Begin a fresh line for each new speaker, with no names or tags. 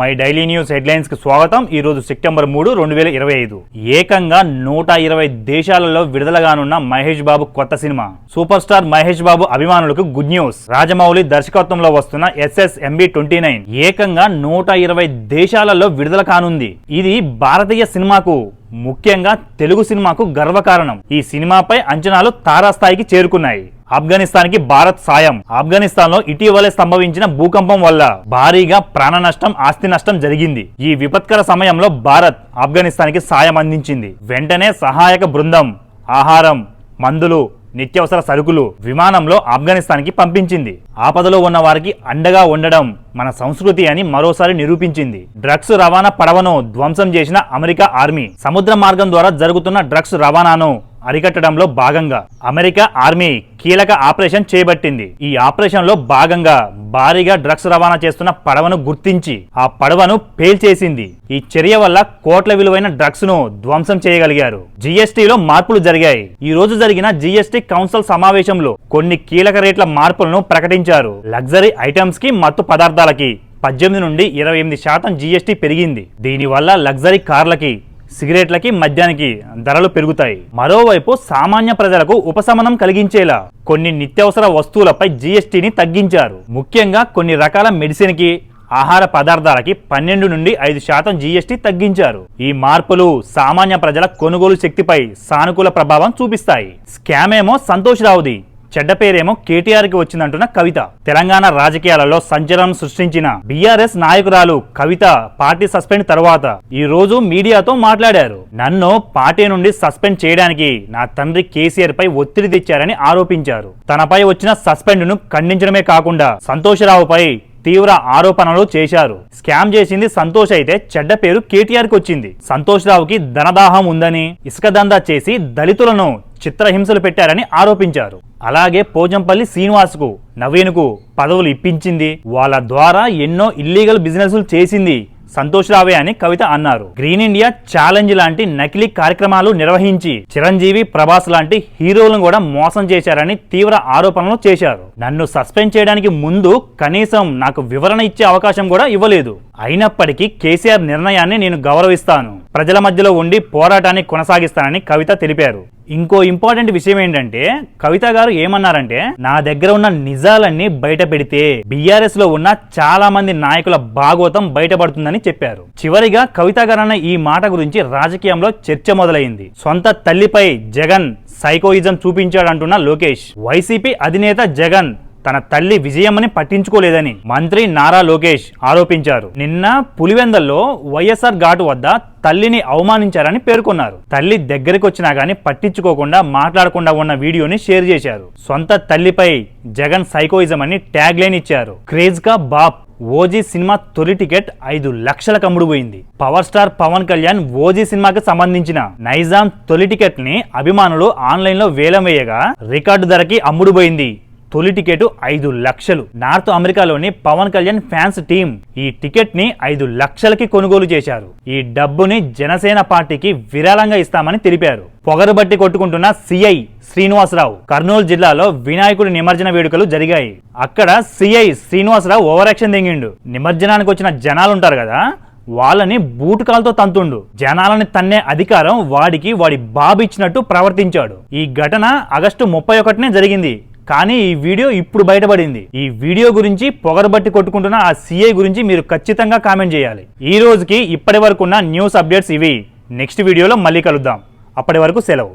My daily news హెడ్లైన్స్కి స్వాగతం. ఈ రోజు సెప్టెంబర్ మూడు రెండు వేల ఇరవై ఐదు. ఏకంగా నూట ఇరవై దేశాలలో విడుదలగానున్న మహేష్ బాబు కొత్త సినిమా. సూపర్ స్టార్ మహేష్ బాబు అభిమానులకు గుడ్ న్యూస్. రాజమౌళి దర్శకత్వంలో వస్తున్న ఎస్ఎస్ ఎంబీ ట్వంటీ నైన్. ఏకంగా నూట ఇరవై దేశాలలో విడుదల కానుంది. ఇది భారతీయ సినిమాకు ముఖ్యంగా తెలుగు సినిమాకు గర్వకారణం. ఈ సినిమాపై అంచనాలు తారాస్థాయికి చేరుకున్నాయి. ఆఫ్ఘనిస్తాన్కి భారత్ సాయం. ఆఫ్ఘనిస్తాన్లో ఇటీవలే సంభవించిన భూకంపం వల్ల భారీగా ప్రాణ నష్టం ఆస్తి నష్టం జరిగింది. ఈ విపత్కర సమయంలో భారత్ ఆఫ్ఘనిస్తాన్కి సాయం అందించింది. వెంటనే సహాయక బృందం ఆహారం మందులు నిత్యావసర సరుకులు విమానంలో ఆఫ్ఘనిస్తాన్కి పంపించింది. ఆపదలో ఉన్న వారికి అండగా ఉండడం మన సంస్కృతి అని మరోసారి నిరూపించింది. డ్రగ్స్ రవాణా పడవను ధ్వంసం చేసిన అమెరికా ఆర్మీ. సముద్ర మార్గం ద్వారా జరుగుతున్న డ్రగ్స్ రవాణాను అరికట్టడంలో భాగంగా అమెరికా ఆర్మీ కీలక ఆపరేషన్ చేపట్టింది. ఈ ఆపరేషన్లో భాగంగా భారీగా డ్రగ్స్ రవాణా చేస్తున్న పడవను గుర్తించి ఆ పడవను పేల్చేసింది. ఈ చర్య వల్ల కోట్ల విలువైన డ్రగ్స్ను ధ్వంసం చేయగలిగారు. జీఎస్టీలో మార్పులు జరిగాయి. ఈ రోజు జరిగిన జీఎస్టీ కౌన్సిల్ సమావేశంలో కొన్ని కీలక రేట్ల మార్పులను ప్రకటించారు. లగ్జరీ ఐటమ్స్కి మత్తు పదార్థాలకి పద్దెనిమిది నుండి ఇరవై ఎనిమిది శాతం జీఎస్టీ పెరిగింది. దీనివల్ల లగ్జరీ కార్లకి సిగరెట్లకి మద్యానికి ధరలు పెరుగుతాయి. మరోవైపు సామాన్య ప్రజలకు ఉపశమనం కలిగించేలా కొన్ని నిత్యావసర వస్తువులపై జీఎస్టీని తగ్గించారు. ముఖ్యంగా కొన్ని రకాల మెడిసిన్కి ఆహార పదార్థాలకి పన్నెండు నుండి ఐదు శాతం జీఎస్టీ తగ్గించారు. ఈ మార్పులు సామాన్య ప్రజల కొనుగోలు శక్తిపై సానుకూల ప్రభావం చూపిస్తాయి. స్కామేమో సంతోష్ రావుది చెడ్డ పేరేమో కేటీఆర్కి వచ్చిందంటున్న కవిత. తెలంగాణ రాజకీయాలలో సంచలనం సృష్టించిన బీఆర్ఎస్ నాయకురాలు కవిత పార్టీ సస్పెండ్ తర్వాత ఈ రోజు మీడియాతో మాట్లాడారు. నన్ను పార్టీ నుండి సస్పెండ్ చేయడానికి నా తండ్రి కేసీఆర్ పై ఒత్తిడి తెచ్చారని ఆరోపించారు. తనపై వచ్చిన సస్పెండ్ను ఖండించడమే కాకుండా సంతోషరావుపై తీవ్ర ఆరోపణలు చేశారు. స్కామ్ చేసింది సంతోష్ అయితే చెడ్డ పేరు కేటీఆర్కి వచ్చింది. సంతోష్ రావుకి ధనదాహం ఉందని ఇసుక దందా చేసి దళితులను చిత్రహింసలు పెట్టారని ఆరోపించారు. అలాగే పోజంపల్లి శ్రీనివాస్కు నవీన్కు పదవులు ఇప్పించింది. వాళ్ళ ద్వారా ఎన్నో ఇల్లీగల్ బిజినెస్లు చేసింది సంతోష్ రావే అని కవిత అన్నారు. గ్రీన్ ఇండియా ఛాలెంజ్ లాంటి నకిలీ కార్యక్రమాలు నిర్వహించి చిరంజీవి ప్రభాస్ లాంటి హీరోలను కూడా మోసం చేశారని తీవ్ర ఆరోపణలు చేశారు. నన్ను సస్పెండ్ చేయడానికి ముందు కనీసం నాకు వివరణ ఇచ్చే అవకాశం కూడా ఇవ్వలేదు. అయినప్పటికీ కేసీఆర్ నిర్ణయాన్ని నేను గౌరవిస్తాను. ప్రజల మధ్యలో ఉండి పోరాటాన్ని కొనసాగిస్తానని కవిత తెలిపారు. ఇంకో ఇంపార్టెంట్ విషయం ఏంటంటే కవిత గారు ఏమన్నారంటే నా దగ్గర ఉన్న నిజాలన్నీ బయట పెడితే బీఆర్ఎస్లో ఉన్న చాలా మంది నాయకుల భాగోతం బయటపడుతుందని చెప్పారు. చివరిగా కవిత గారు అన్న ఈ మాట గురించి రాజకీయంలో చర్చ మొదలైంది. సొంత తల్లిపై జగన్ సైకోయిజం చూపించాడంటున్న లోకేష్. వైసీపీ అధినేత జగన్ తన తల్లి విజయమ్మని పట్టించుకోలేదని మంత్రి నారా లోకేష్ ఆరోపించారు. నిన్న పులివెందల్లో వైఎస్ఆర్ ఘాటు వద్ద తల్లిని అవమానించారని పేర్కొన్నారు. తల్లి దగ్గరికి వచ్చినా గానీ పట్టించుకోకుండా మాట్లాడకుండా ఉన్న వీడియోని షేర్ చేశారు. సొంత తల్లిపై జగన్ సైకోయిజం అని ట్యాగ్ లైన్ ఇచ్చారు. క్రేజ్ కా బాప్ ఓజీ సినిమా తొలి టికెట్ ఐదు లక్షలకు అమ్ముడుపోయింది power star Pawan Kalyan OG సినిమాకి సంబంధించిన నైజాం తొలి టికెట్ని అభిమానులు ఆన్లైన్లో వేలం వేయగా రికార్డు ధరకి అమ్ముడుపోయింది తొలి టికెట్ ఐదు లక్షలు. నార్త్ అమెరికాలోని పవన్ కళ్యాణ్ ఫ్యాన్స్ టీం ఈ టికెట్ని ఐదు లక్షలకి కొనుగోలు చేశారు. ఈ డబ్బుని జనసేన పార్టీకి విరాళంగా ఇస్తామని తెలిపారు. పొగరుబట్టి కొట్టుకుంటున్న సిఐ శ్రీనివాసరావు. కర్నూలు జిల్లాలో వినాయకుడి నిమజ్జన వేడుకలు జరిగాయి. అక్కడ సిఐ శ్రీనివాసరావు ఓవరాక్షన్ దిగిండు. నిమజ్జనానికి వచ్చిన జనాలు ఉంటారు కదా వాళ్ళని బూటకాలతో తంతుండు. జనాలని తన్నే అధికారం వాడికి వాడి బాబు ఇచ్చినట్టు ప్రవర్తించాడు. ఈ ఘటన ఆగస్టు ముప్పై ఒకటినే జరిగింది. కానీ ఈ వీడియో ఇప్పుడు బయటపడింది. ఈ వీడియో గురించి పొగరబట్టి కొట్టుకుంటున్న ఆ సీఐ గురించి మీరు ఖచ్చితంగా కామెంట్ చేయాలి. ఈ రోజుకి ఇప్పటి వరకు ఉన్న న్యూస్ అప్డేట్స్ ఇవి. నెక్స్ట్ వీడియోలో మళ్ళీ కలుద్దాం. అప్పటి వరకు సెలవు.